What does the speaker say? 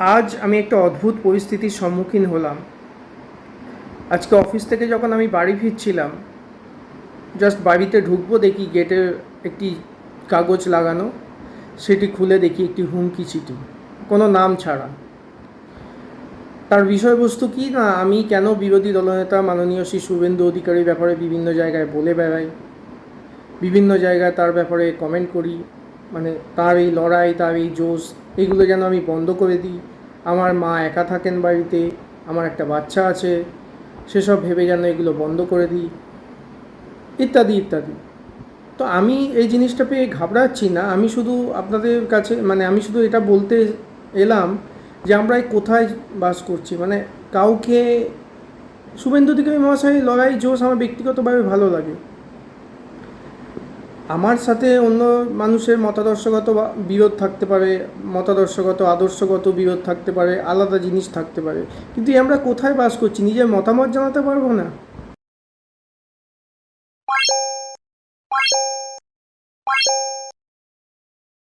আজ আমি একটা অদ্ভুত পরিস্থিতির সম্মুখীন হলাম। আজকে অফিস থেকে যখন আমি বাড়ি ফিরছিলাম জাস্ট বাড়িতে ঢুকবো দেখি গেটে একটি কাগজ লাগানো, সেটি খুলে দেখি একটি হুমকি চিঠি, কোনো নাম ছাড়া। তার বিষয়বস্তু কি না, আমি কেন বিরোধী দলনেতা মাননীয় শ্রী শুভেন্দু অধিকারীর ব্যাপারে বিভিন্ন জায়গায় বলে বেড়াই, বিভিন্ন জায়গায় তার ব্যাপারে কমেন্ট করি মানে তার এই লড়াই, তার এই জোশ, এগুলো যেন আমি বন্ধ করে দিই। আমার মা একা থাকেন বাড়িতে, আমার একটা বাচ্চা আছে, সেসব ভেবে যেন এগুলো বন্ধ করে দিই। ইত্যাদি ইত্যাদি। তো আমি এই জিনিসটা পেয়ে ঘাবড়াচ্ছি না। আমি শুধু আপনাদের কাছে মানে আমি শুধু এটা বলতে এলাম যে আমরা কোথায় বাস করছি। মানে কাউকে, শুভেন্দু অধিকারী মহাশয় লড়াই, জোশ আমার ব্যক্তিগতভাবে ভালো লাগে। আমার সাথে অন্য মানুষের মতাদর্শগত বিরোধ থাকতে পারে, মতাদর্শগত, আদর্শগত বিরোধ থাকতে পারে, আলাদা জিনিস থাকতে পারে। কিন্তু আমরা কোথায় বাস করছি? নিজের মতামত জানাতে পারব না?